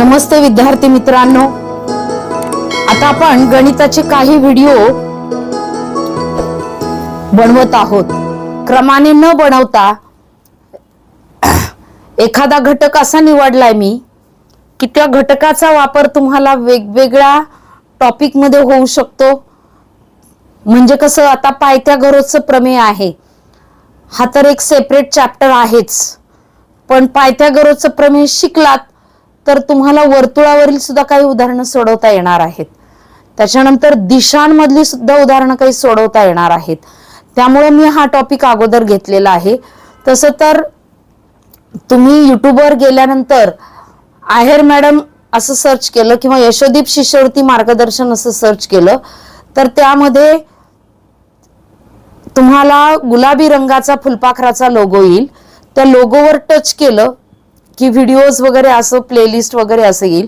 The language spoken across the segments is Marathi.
नमस्ते विद्यार्थी मित्रांनो. आता आपण गणिताचे काही व्हिडिओ बनवत आहोत. क्रमाने न बनवता एखादा घटक असा निवडलाय मी की त्या घटकाचा वापर तुम्हाला वेगवेगळ्या टॉपिकमध्ये होऊ शकतो. म्हणजे कसं आता पायथ्या घरोचं प्रमेय आहे. हा तर एक सेपरेट चॅप्टर आहेच. पण पायथ्या घरोचं प्रमेय शिकलात तर तुम्हाला वर्तुळावरील सुद्धा काही उदाहरणं सोडवता येणार आहेत. त्याच्यानंतर दिशांमधली सुद्धा उदाहरणं काही सोडवता येणार आहेत. त्यामुळे मी हा टॉपिक अगोदर घेतलेला आहे. तसं तर तुम्ही युट्यूबवर गेल्यानंतर आहेर मॅडम असं सर्च केलं किंवा यशोदीप शिष्यवृत्ती मार्गदर्शन असं सर्च केलं तर त्यामध्ये तुम्हाला गुलाबी रंगाचा फुलपाखराचा लोगो येईल. त्या लोगोवर टच केलं की व्हिडिओज वगैरे असं प्लेलिस्ट वगैरे असं येईल.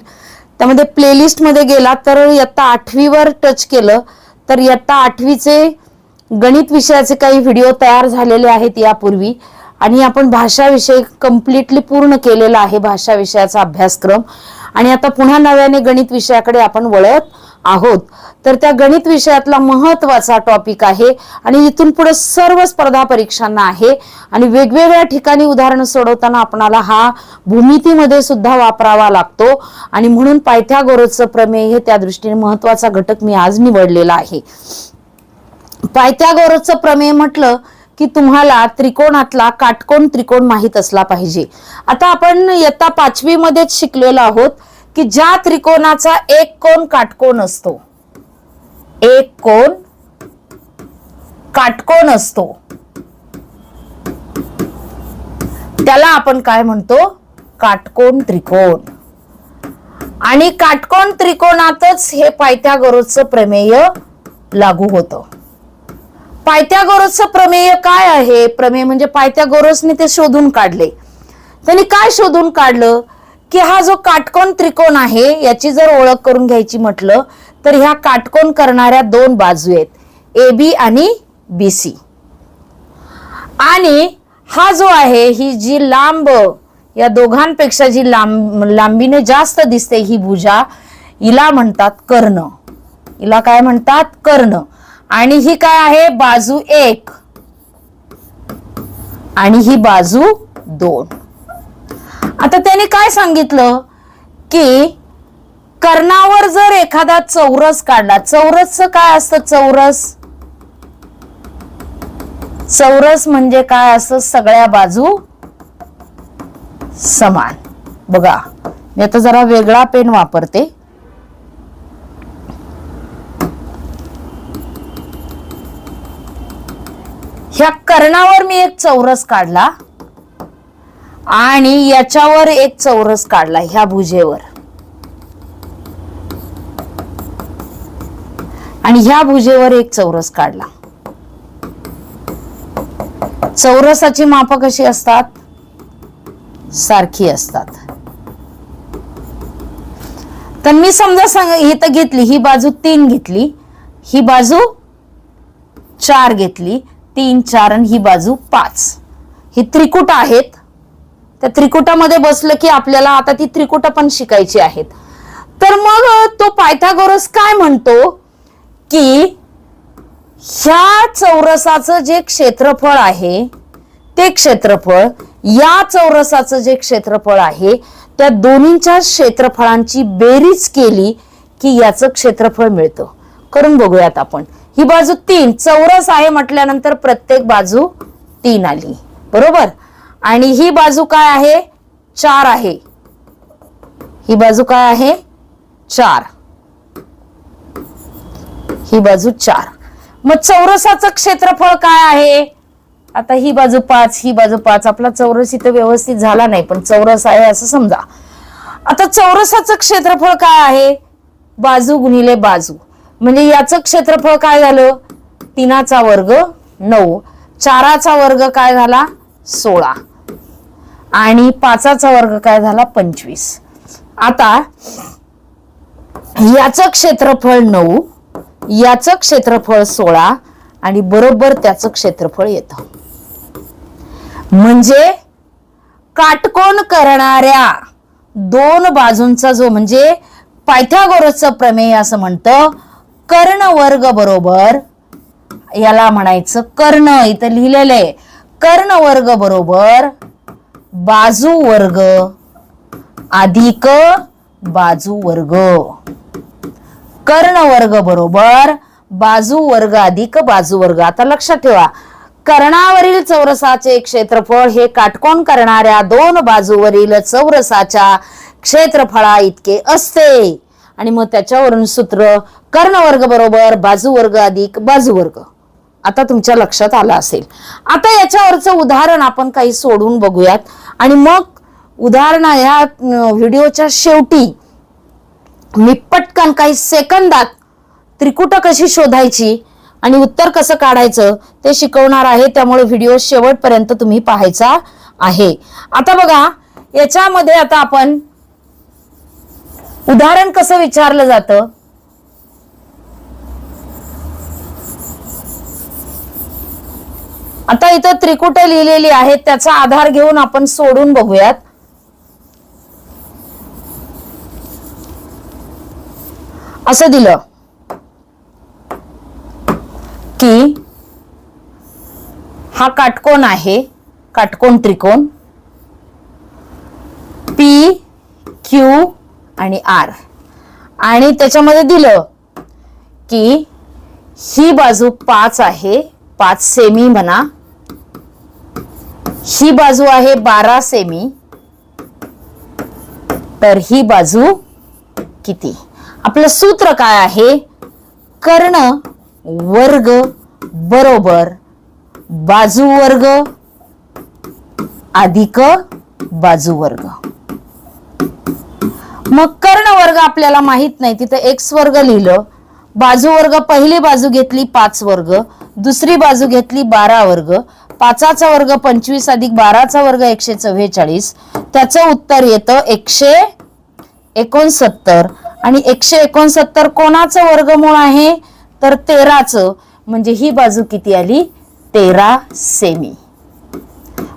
त्यामध्ये प्लेलिस्टमध्ये गेला तर इयत्ता आठवीवर टच केलं तर इयत्ता आठवीचे गणित विषयाचे काही व्हिडिओ तयार झालेले आहेत यापूर्वी. आणि आपण भाषा विषय कम्प्लिटली पूर्ण केलेला आहे भाषा विषयाचा अभ्यासक्रम. आणि आता पुन्हा नव्याने गणित विषयाकडे आपण वळत आहोत. तर त्या गणित विषयातला महत्त्वाचा टॉपिक आहे आणि इथून पुढे सर्व स्पर्धा परीक्षांना आहे. आणि वेगवेगळ्या ठिकाणी उदाहरणं सोडवताना आपणाला हा भूमितीमध्ये सुद्धा वापरावा लागतो. आणि म्हणून पायथ्यागोरोचं प्रमेय हे त्या दृष्टीने महत्त्वाचा घटक मी आज निवडलेला आहे. पायथ्यागोरसचं प्रमेय म्हटलं की तुम्हाला त्रिकोणातला काटकोण त्रिकोण माहीत असला पाहिजे. आता आपण इयत्ता पाचवी मध्येच शिकलेलो आहोत. की ज्या त्रिकोणाचा एक कोण काटकोण असतो एक कोण काटकोण असतो. त्याला आपण काय म्हणतो? काटकोण त्रिकोण. आणि काटकोण त्रिकोणातच हे पायथ्यागोरसचं प्रमेय लागू होतं. पायथ्यागोरसचं प्रमेय काय आहे? प्रमेय म्हणजे पायथ्यागोरसने ते शोधून काढले. त्यांनी काय शोधून काढलं? की हा जो काटकोन त्रिकोण आहे याची जर ओळख करून घ्यायची म्हटलं तर ह्या काटकोन करणाऱ्या दोन बाजू आहेत ए बी आणि बी सी. आणि हा जो आहे ही जी लांब या दोघांपेक्षा जी लांब लांबीने जास्त दिसते ही भुजा हिला म्हणतात कर्ण. हिला काय म्हणतात? कर्ण. आणि ही काय आहे? बाजू एक. आणि ही बाजू दोन. आता त्याने काय सांगितलं? की कर्णावर जर एखादा चौरस काढला चौरसचं काय असतं चौरस? चौरस म्हणजे काय असतं? सगळ्या बाजू समान. बघा मी आता जरा वेगळा पेन वापरते. ह्या कर्णावर मी एक चौरस काढला. आणि याच्यावर एक चौरस काढला ह्या भुजेवर. आणि ह्या भुजेवर एक चौरस काढला. चौरसाची माप कशी असतात? सारखी असतात. तर मी समजा सांग इथं घेतली ही बाजू तीन घेतली ही बाजू चार घेतली तीन चार आणि ही बाजू पाच. ही त्रिकुट आहेत त्या त्रिकुटामध्ये बसलं की आपल्याला आता ती त्रिकुट पण शिकायची आहेत. तर मग तो पायथागोरस काय म्हणतो? की ह्या चौरसाचं जे क्षेत्रफळ आहे ते क्षेत्रफळ या चौरसाचं जे क्षेत्रफळ आहे त्या दोन्हीच्या क्षेत्रफळांची बेरीज केली की याचं क्षेत्रफळ मिळतं. करून बघूयात आपण. ही बाजू तीन चौरस आहे म्हटल्यानंतर प्रत्येक बाजू तीन आली. बरोबर? आणि ही बाजू काय आहे? चार आहे. ही बाजू काय आहे? चार. ही बाजू चार. मग चौरसाचं क्षेत्रफळ काय आहे? आता ही बाजू पाच ही बाजू पाच. आपला चौरस इथं व्यवस्थित झाला नाही पण चौरस आहे असं समजा. आता चौरसाचं क्षेत्रफळ काय आहे? बाजू गुणिले बाजू. म्हणजे याचं क्षेत्रफळ काय झालं? तिनाचा वर्ग नऊ. चाराचा वर्ग काय झाला? सोळा. आणि पाचाचा वर्ग काय झाला? पंचवीस. आता याचं क्षेत्रफळ नऊ याचं क्षेत्रफळ सोळा आणि बरोबर त्याचं क्षेत्रफळ येतं. म्हणजे काटकोन करणाऱ्या दोन बाजूंचा जो म्हणजे पायथ्यागोरसचं प्रमेय असं म्हणतं कर्ण वर्ग बरोबर याला म्हणायचं कर्ण इथं लिहिलेलं आहे. कर्ण वर्ग बरोबर बाजू वर्ग अधिक बाजू वर्ग. कर्ण वर्ग बरोबर बाजू वर्ग अधिक बाजू वर्ग. आता लक्षात ठेवा. कर्णावरील चौरसाचे क्षेत्रफळ हे काटकोन करणाऱ्या दोन बाजूवरील चौरसाच्या क्षेत्रफळा इतके असते. आणि मग त्याच्यावरून सूत्र कर्ण वर्ग बरोबर बाजू वर्ग अधिक बाजू वर्ग. आता तुमच्या लक्षात आलं असेल. आता याच्यावरचं उदाहरण आपण काही सोडून बघूयात. आणि मग उदाहरण ह्या व्हिडिओच्या शेवटी मी पटकन काही सेकंदात त्रिकुट कशी शोधायची आणि उत्तर कसं काढायचं ते शिकवणार आहे. त्यामुळे व्हिडिओ शेवटपर्यंत तुम्ही पाहायचा आहे. आता बघा याच्यामध्ये आता आपण उदाहरण कसं विचारलं जातं? आता इथं त्रिकुट लिहिलेली आहेत त्याचा आधार घेऊन आपण सोडून बघूयात. असं दिलं की हा काटकोन आहे काटकोन त्रिकोण पी क्यू आणि आर आणि त्याच्यामध्ये दिलं की ही बाजू पाच आहे पाच सेमी म्हणा ही बाजू आहे बारा सेमी. तर ही बाजू किती? आपलं सूत्र काय आहे? कर्ण वर्ग बरोबर बाजू वर्ग अधिक बाजू वर्ग. मग कर्ण वर्ग आपल्याला माहीत नाही तिथं एक्स वर्ग लिहिलं. बाजू वर्ग पहिली बाजू घेतली पाच वर्ग दुसरी बाजू घेतली बारा वर्ग. पाचाचा वर्ग पंचवीस अधिक बाराचा वर्ग एकशे चव्वेचाळीस. त्याचं उत्तर येतं एकशे एकोणसत्तर. आणि एकशे एकोणसत्तर कोणाचं वर्गमूळ आहे? तर तेराचं. म्हणजे ही बाजू किती आली? तेरा सेमी.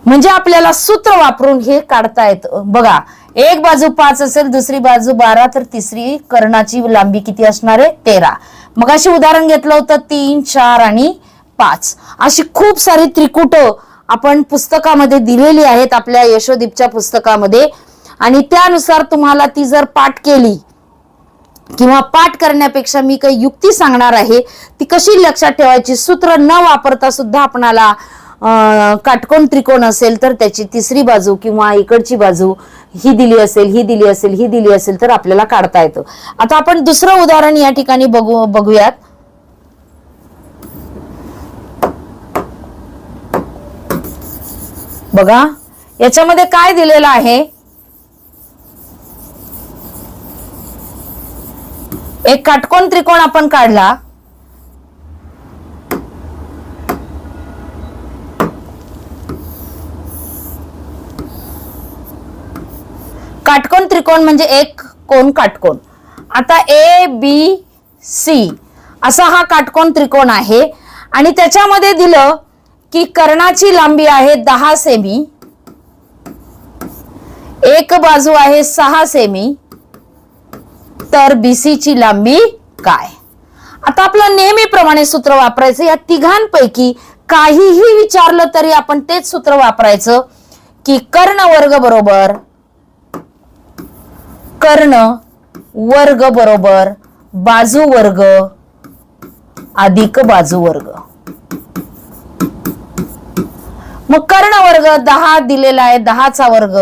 म्हणजे आपल्याला सूत्र वापरून हे काढता येतं. बघा एक बाजू पाच असेल दुसरी बाजू बारा तर तिसरी कर्णाची लांबी किती असणार आहे? तेरा. मग अशी उदाहरण घेतलं होतं तीन चार आणि पाच. अशी खूप सारी त्रिकुट आपण पुस्तकामध्ये दिलेली आहेत आपल्या यशोदीपच्या पुस्तकामध्ये. आणि त्यानुसार तुम्हाला ती जर पाठ केली किंवा पाठ करण्यापेक्षा मी काही युक्ती सांगणार आहे ती कशी लक्षात ठेवायची? सूत्र न वापरता सुद्धा आपणाला काटकोण काटकोन त्रिकोण असेल तर त्याची तिसरी बाजू किंवा इकडची बाजू ही दिली असेल ही दिली असेल ही दिली असेल तर आपल्याला काढता येतं. आता आपण दुसरं उदाहरण या ठिकाणी बघू बघूयात. बघा याच्यामध्ये काय दिलेलं आहे? एक काटकोन त्रिकोण आपण काढला. काटकोन त्रिकोण म्हणजे एक कोण काटकोन. आता ए बी सी असा हा काटकोन त्रिकोण आहे. आणि त्याच्यामध्ये दिलं की कर्णाची लांबी आहे दहा सेमी. एक बाजू आहे सहा सेमी. तर बीसी ची लांबी काय? आता आपलं नेहमीप्रमाणे सूत्र वापरायचं. या तिघांपैकी काहीही विचारलं तरी आपण तेच सूत्र वापरायचं की कर्ण वर्ग बरोबर कर्ण वर्ग बरोबर बाजू वर्ग अधिक बाजू वर्ग. मग कर्ण वर्ग दहा दिलेला आहे दहाचा वर्ग.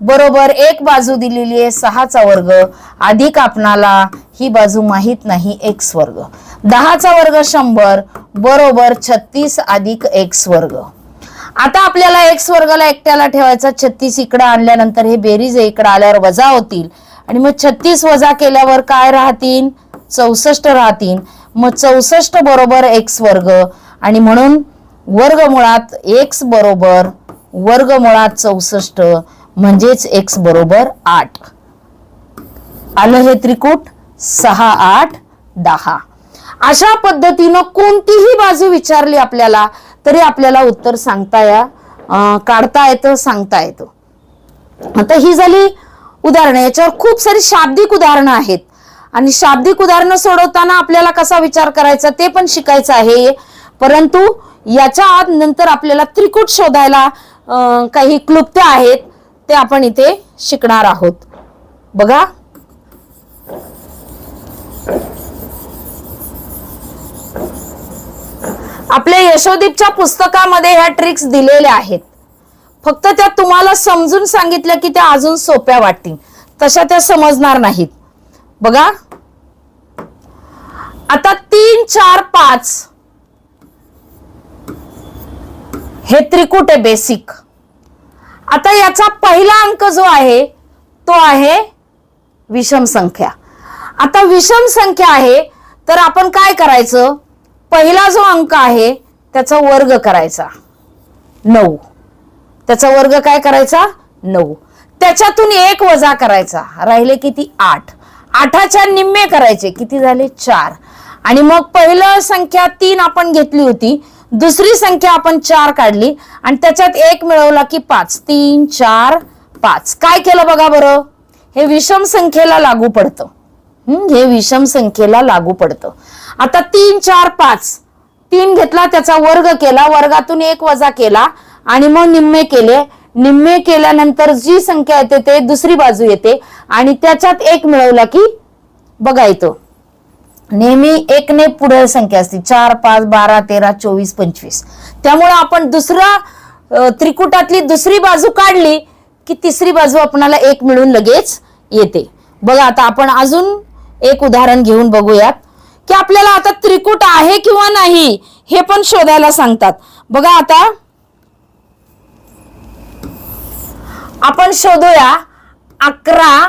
बरोबर एक बाजू दिलेली आहे सहाचा वर्ग. अधिक आपणाला ही बाजू माहीत नाही एक्स वर्ग दहाचा वर्ग शंभर बरोबर छत्तीस अधिक एक्स वर्ग आता आपल्याला एक्स वर्गाला एकट्याला ठेवायचा छत्तीस इकडं आणल्यानंतर हे बेरीज इकडं आल्यावर वजा होतील. आणि मग छत्तीस वजा केल्यावर काय राहतील? चौसष्ट राहतील. मग चौसष्ट बरोबर एक्स वर्ग आणि म्हणून वर्गमुळात एक्स बरोबर वर्गमुळात चौसष्ट म्हणजेच एक्स बरोबर आठ. आलं हे त्रिकूट? सहा आठ दहा. अशा पद्धतीनं कोणतीही बाजू विचारली आपल्याला तरी आपल्याला उत्तर सांगता या काढता येतं सांगता येतं. आता ही झाली उदाहरणं. याच्यावर खूप सारी शाब्दिक उदाहरणं आहेत. आणि शाब्दिक उदाहरणं सोडवताना आपल्याला कसा विचार करायचा ते पण शिकायचं आहे. परंतु याच्या आत नंतर आपल्याला त्रिकूट शोधायला काही क्लुप्त आहेत ते आपण इथे शिकणार आहोत. बघा. आपल्या यशोदीपच्या पुस्तकामध्ये ह्या ट्रिक्स दिलेल्या आहेत. फक्त त्या तुम्हाला समजून सांगितल्या की त्या अजून सोप्या वाटतील. तशा त्या समजणार नाहीत. बघा. आता तीन चार पाच. हे त्रिकूट आहे बेसिक आता याचा पहिला अंक जो आहे तो आहे विषम संख्या. आता विषम संख्या आहे तर आपण काय करायचं? पहिला जो अंक आहे त्याचा वर्ग करायचा. नऊ. त्याचा वर्ग काय करायचा? नऊ. त्याच्यातून एक वजा करायचा. राहिले किती? आठ. आठाच्या निम्मे करायचे. किती झाले? चार. आणि मग पहिलं संख्या तीन आपण घेतली होती दुसरी संख्या आपण चार काढली आणि त्याच्यात एक मिळवला की पाच. तीन चार पाच. काय केलं बघा बरं? हे विषम संख्येला लागू पडतं. हे विषम संख्येला लागू पडतं. आता तीन चार पाच. तीन घेतला त्याचा वर्ग केला वर्गातून एक वजा केला आणि मग निम्मे केले. निम्मे केल्यानंतर जी संख्या येते ते दुसरी बाजू येते आणि त्याच्यात एक मिळवला की बघा येतो नेहमी एक ने पुढे संख्या असते. चार पाच बारा तेरा चोवीस पंचवीस. त्यामुळे आपण दुसरा त्रिकुटातली दुसरी बाजू काढली की तिसरी बाजू आपणाला एक मिळून लगेच येते. बघा आता आपण अजून एक उदाहरण घेऊन बघूयात. की आपल्याला आता त्रिकुट आहे किंवा नाही हे पण शोधायला सांगतात. बघा आता. आपण शोधूया अकरा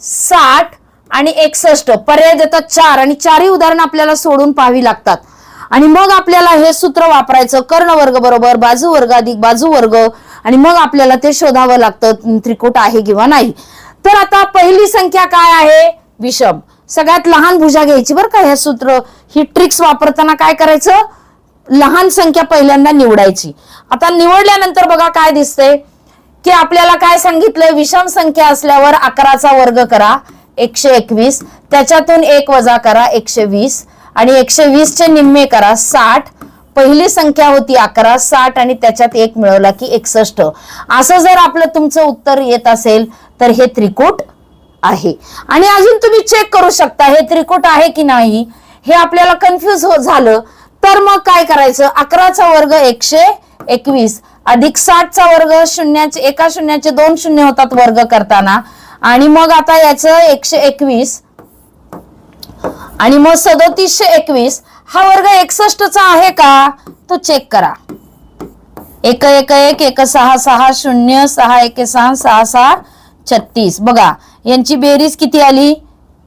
साठ आणि एकसष्ट. पर्याय देतात चार आणि चारही उदाहरण आपल्याला सोडून पाहावी लागतात. आणि मग आपल्याला हे सूत्र वापरायचं. कर्ण वर्ग बरोबर बाजू वर्ग अधिक बाजू वर्ग. आणि मग आपल्याला ते शोधावं लागतं त्रिकूट आहे किंवा नाही. तर आता पहिली संख्या काय आहे? विषम. सगळ्यात लहान भुजा घ्यायची बरं का हे सूत्र. ही ट्रिक्स वापरताना काय करायचं? लहान संख्या पहिल्यांदा निवडायची. आता निवडल्यानंतर बघा काय दिसतंय? की आपल्याला काय सांगितलंय? विषम संख्या असल्यावर अकराचा वर्ग करा. एकशे एकवीस. त्याच्यातून एक वजा करा एकशे वीस. आणि एकशे वीसचे निम्मे करा साठ. पहिली संख्या होती अकरा साठ आणि त्याच्यात एक मिळवला की एकसष्ट. असं जर आपलं तुमचं उत्तर येत असेल तर हे त्रिकूट आहे. आणि अजून तुम्ही चेक करू शकता हे त्रिकूट आहे की नाही हे आपल्याला कन्फ्युज हो झालं तर मग काय करायचं? अकराचा वर्ग एकशे एकवीस. अधिक साठचा वर्ग शून्याचे एका शून्याचे दोन शून्य होतात वर्ग करताना. आणि मग आता याचं एकशे एकवीस. आणि मग सदोतीसशे एकवीस. हा वर्ग एकसष्टचा आहे का? तो चेक करा. एक एक एक एक सहा सहा शून्य सहा एक सहा सहा सहा छत्तीस. बघा यांची बेरीज किती आली?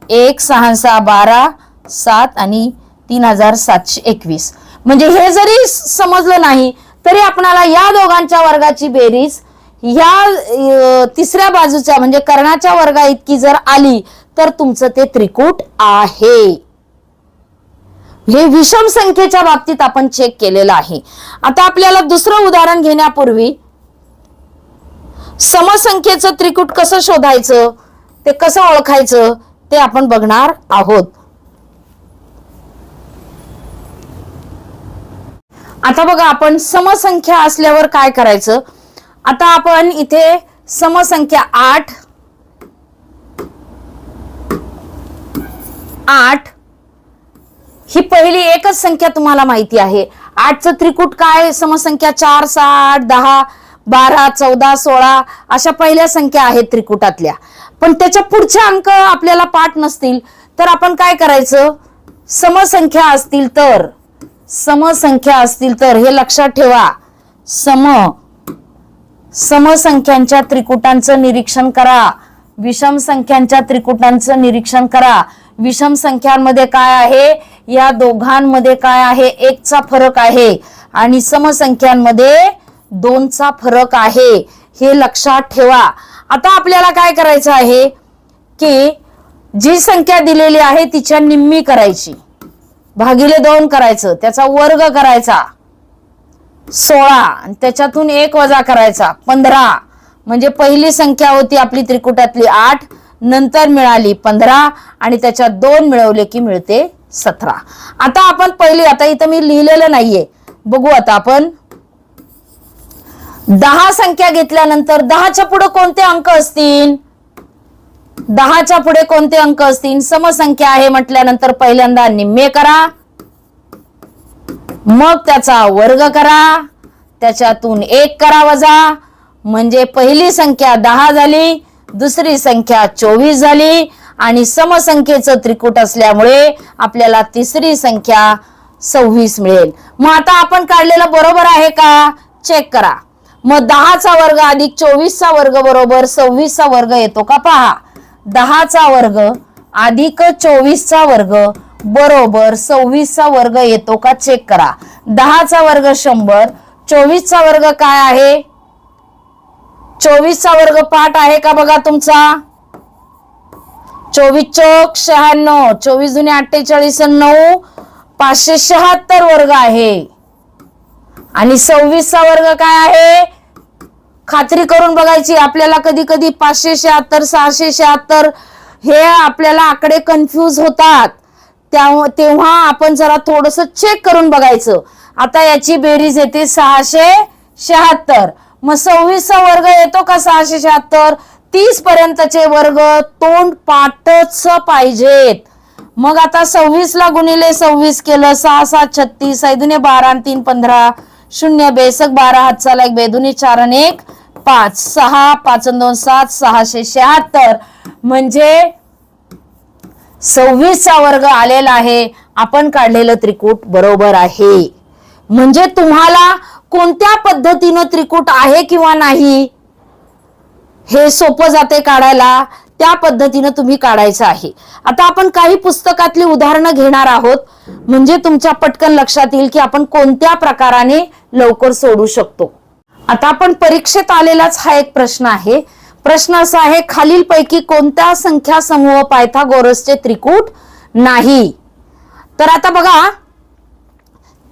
एक सहा सहा बारा सात आणि तीन हजार सातशे एकवीस. म्हणजे हे जरी समजलं नाही तरी आपणाला या दोघांच्या वर्गाची बेरीज या तिसऱ्या बाजूच्या म्हणजे कर्णाच्या वर्गा इतकी जर आली तर तुमचं ते त्रिकूट आहे. हे विषम संख्येच्या बाबतीत आपण चेक केलेलं आहे. आता आपल्याला दुसरं उदाहरण घेण्यापूर्वी समसंख्येचं त्रिकूट कसं शोधायचं ते कसं ओळखायचं ते आपण बघणार आहोत. आता बघा आपण समसंख्या असल्यावर काय करायचं? आता आपण इथे समसंख्या आठ आठ. ही पहिली एकच संख्या तुम्हाला माहिती आहे. आठचं त्रिकूट काय? समसंख्या चार सहा आठ दहा बारा चौदा सोळा अशा पहिल्या संख्या आहेत त्रिकुटातल्या. पण त्याच्या पुढच्या अंक आपल्याला पाठ नसतील तर आपण काय करायचं? समसंख्या असतील तर समसंख्या असतील तर हे लक्षात ठेवा. सम समसंख्यांच्या त्रिकुटांचं निरीक्षण करा. विषम संख्यांच्या त्रिकुटांचं निरीक्षण करा. विषम संख्यांमध्ये काय आहे? या दोघांमध्ये काय आहे? एकचा फरक आहे. आणि समसंख्यांमध्ये दोनचा फरक आहे. हे लक्षात ठेवा. आता आपल्याला काय करायचं आहे? की जी संख्या दिलेली आहे तिच्या निम्मी करायची. भागिले दोन करायचं. त्याचा वर्ग करायचा. सोळा. आणि त्याच्यातून एक वजा करायचा. पंधरा. म्हणजे पहिली संख्या होती आपली त्रिकुटातली आठ. नंतर मिळाली पंधरा. आणि त्याच्यात दोन मिळवले की मिळते सतरा. आता आपण पहिली आता इथं मी लिहिलेलं नाहीये. बघू आता आपण. दहा संख्या घेतल्यानंतर दहाच्या पुढे कोणते अंक असतील? दहाच्या पुढे कोणते अंक असतील? समसंख्या आहे म्हटल्यानंतर पहिल्यांदा निम्मे करा. मग त्याचा वर्ग करा. त्याच्यातून एक करा वजा. म्हणजे पहिली संख्या दहा झाली दुसरी संख्या चोवीस झाली आणि समसंख्येचं त्रिकूट असल्यामुळे आपल्याला तिसरी संख्या सव्वीस मिळेल. मग आता आपण काढलेलं बरोबर आहे का? चेक करा. मग दहाचा वर्ग अधिक चोवीसचा वर्ग बरोबर सव्वीसचा वर्ग येतो का? पहा. दहाचा वर्ग अधिक चोवीसचा वर्ग बरोबर सव्वीसचा वर्ग येतो का चेक करा. दहाचा वर्ग शंभर चोवीसचा वर्ग काय आहे? चोवीसचा वर्ग पाठ आहे का बघा तुमचा? चोवीस चौक शहाण्णव चोवीस जुने अठ्ठेचाळीस नऊ पाचशे शहात्तर वर्ग आहे. आणि सव्वीसचा वर्ग काय आहे? खात्री करून बघायची आपल्याला कधी कधी पाचशे शहात्तर सहाशे शहात्तर हे आपल्याला आकडे कन्फ्यूज होतात. त्या- तेव्हा आपण जरा थोडस चेक करून बघायचं. आता याची बेरीज येते सहाशे शहात्तर. मग सव्वीसचा वर्ग येतो का सहाशे शहात्तर? तीस पर्यंतचे वर्ग तोंड पाठच पाहिजेत. मग आता सव्वीस ला गुणिले सव्वीस केलं सहा सात छत्तीस ऐदुने बारा आणि तीन पंधरा. शून्य बेसक बारा हात चाला एक बेदुनी चार आणि एक पाच. सहा पाच दोन सात सहाशे शहात्तर. म्हणजे सव्वीसचा वर्ग आलेला आहे. आपण काढलेलं त्रिकूट बरोबर आहे. म्हणजे तुम्हाला कोणत्या पद्धतीनं त्रिकूट आहे किंवा नाही हे सोपं जाते काढायला. त्या पद्धतीनं तुम्ही काढायचं आहे. आता आपण काही पुस्तकातली उदाहरणं घेणार आहोत. म्हणजे तुमच्या पटकन लक्षात येईल की आपण कोणत्या प्रकाराने लवकर सोडू शकतो. आता आपण परीक्षेत आलेलाच हा एक प्रश्न आहे. प्रश्न असा आहे खालीलपैकी कोणत्या संख्या समूह पायथागोरसचे त्रिकूट नाही? तर आता बघा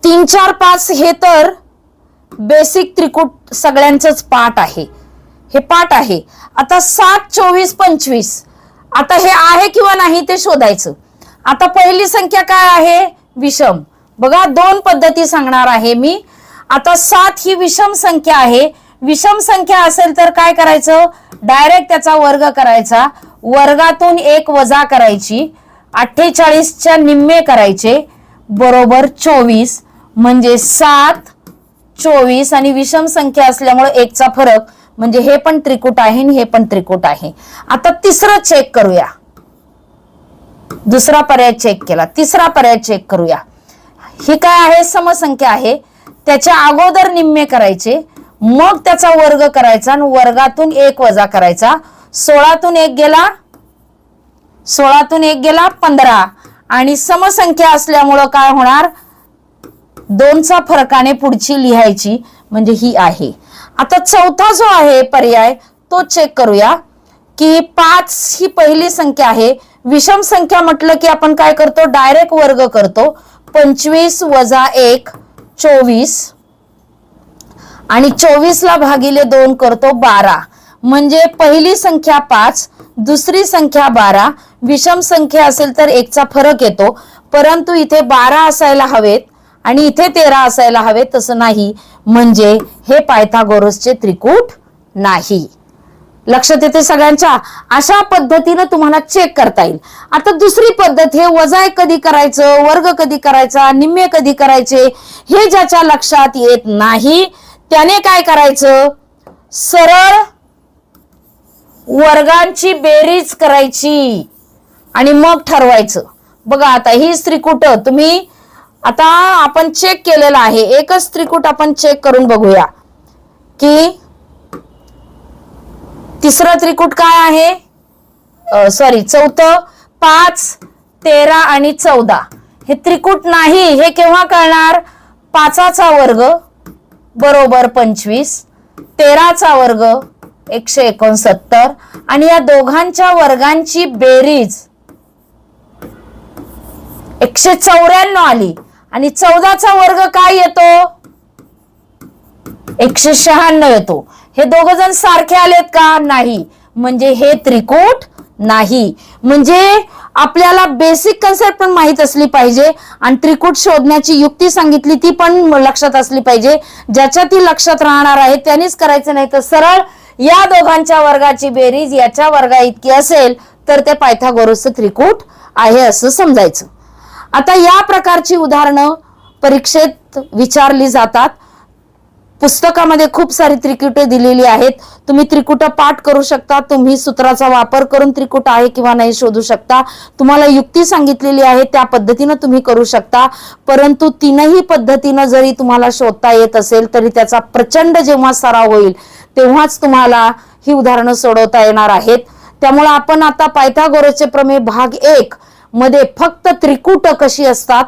तीन चार पाच हे तर बेसिक त्रिकूट सगळ्यांचंच पाठ आहे. हे पाठ आहे. आता सात चोवीस पंचवीस. आता हे आहे किंवा नाही ते शोधायचं. आता पहिली संख्या काय आहे? विषम. बघा दोन पद्धती सांगणार आहे मी. आता सात ही विषम संख्या आहे. विषम संख्या असेल तर काय करायचं? डायरेक्ट त्याचा वर्ग करायचा. वर्गातून एक वजा करायची. अठ्ठेचाळीसच्या निम्मे करायचे. बरोबर चोवीस. म्हणजे सात चोवीस आणि विषम संख्या असल्यामुळे एकचा फरक. म्हणजे हे पण त्रिकूट आहे आणि हे पण त्रिकूट आहे. आता तिसरं चेक करूया. दुसरा पर्याय चेक केला. तिसरा पर्याय चेक करूया. ही काय आहे? समसंख्या आहे. त्याच्या अगोदर निम्मे करायचे. मग त्याचा वर्ग करायचा आणि वर्गातून एक वजा करायचा. सोळातून एक गेला सोळातून एक गेला पंधरा. आणि समसंख्या असल्यामुळं काय होणार? दोनचा फरकाने पुढची लिहायची म्हणजे ही आहे. आता चौथा जो आहे पर्याय तो चेक करूया की पाच ही पहिली संख्या आहे. विषम संख्या म्हटलं की आपण काय करतो? डायरेक्ट वर्ग करतो. पंचवीस वजा एक चोवीस. आणि चोवीस ला भागिले दोन करतो बारा. म्हणजे पहिली संख्या पाच दुसरी संख्या बारा. विषम संख्या असेल तर एकचा फरक येतो. परंतु इथे बारा असायला हवेत आणि इथे तेरा असायला हवे तसं नाही. म्हणजे हे पायथागोरसचे त्रिकूट नाही. लक्षात येते सगळ्यांच्या? अशा पद्धतीनं तुम्हाला चेक करता येईल. आता दुसरी पद्धत हे वजा एक कधी करायचं वर्ग कधी करायचा निम्मे कधी करायचे हे ज्याच्या लक्षात येत नाही त्याने काय करायचं? सरळ वर्गांची बेरीज करायची आणि मग ठरवायचं. बघा आता ही त्रिकुट तुम्ही आता आपण चेक केलेलं आहे. एकच त्रिकूट आपण चेक करून बघूया. की तिसरं त्रिकूट काय आहे? सॉरी चौथं पाच तेरा आणि चौदा. हे त्रिकूट नाही हे केव्हा कळणार? पाचाचा वर्ग बरोबर पंचवीस तेराचा वर्ग एकशे एकोणसत्तर आणि या दोघांच्या वर्गांची बेरीज एकशे चौऱ्याण्णव आली. आणि चौदाचा वर्ग काय येतो? एकशे शहाण्णव येतो. हे दोघ जण सारखे आलेत का? नाही. म्हणजे हे त्रिकूट नाही. म्हणजे आपल्याला बेसिक कन्सेप्ट पण माहीत असली पाहिजे आणि त्रिकूट शोधण्याची युक्ती सांगितली ती पण लक्षात असली पाहिजे. ज्याच्या ती लक्षात राहणार आहे त्यांनीच करायचं नाही तर सरळ या दोघांच्या वर्गाची बेरीज याच्या वर्गा इतकी असेल तर ते पायथागोरसचं त्रिकूट आहे असं समजायचं. आता या प्रकारची उदाहरणं परीक्षेत विचारली जातात. पुस्तकामध्ये खूप सारी त्रिकुटे दिलेली आहेत. तुम्ही त्रिकुट पाठ करू शकता तुम्ही सूत्राचा वापर करून त्रिकुट आहे किंवा नाही शोधू शकता. तुम्हाला युक्ती सांगितलेली आहे त्या पद्धतीनं तुम्ही करू शकता. परंतु तीनही पद्धतीनं जरी तुम्हाला शोधता येत असेल तरी त्याचा प्रचंड जेव्हा सराव होईल तेव्हाच तुम्हाला ही उदाहरणं सोडवता येणार आहेत. त्यामुळे आपण आता पायथागोरसचे प्रमेय भाग एक मध्ये फक्त त्रिकुट कशी असतात?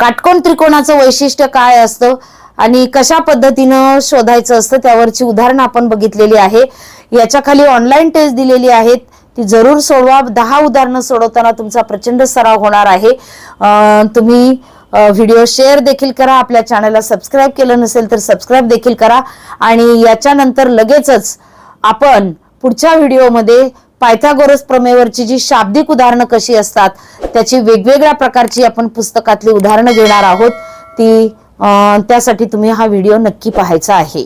काटकोण त्रिकोणाचं वैशिष्ट्य काय असतं? आणि कशा पद्धतीनं शोधायचं असतं त्यावरची उदाहरणं आपण बघितलेली आहे. याच्या खाली ऑनलाईन टेस्ट दिलेली आहेत. ती जरूर सोडवा. दहा उदाहरणं सोडवताना तुमचा प्रचंड सराव होणार आहे. तुम्ही व्हिडिओ शेअर देखील करा. आपल्या चॅनलला सबस्क्राईब केलं नसेल तर सबस्क्राईब देखील करा. आणि याच्यानंतर लगेचच आपण पुढच्या व्हिडिओमध्ये पायथागोरस प्रमेवरची जी शाब्दिक उदाहरणं कशी असतात त्याची वेगवेगळ्या प्रकारची आपण पुस्तकातली उदाहरणं घेणार आहोत. ती त्यासाठी तुम्ही हा व्हिडिओ नक्की पाहायचा आहे.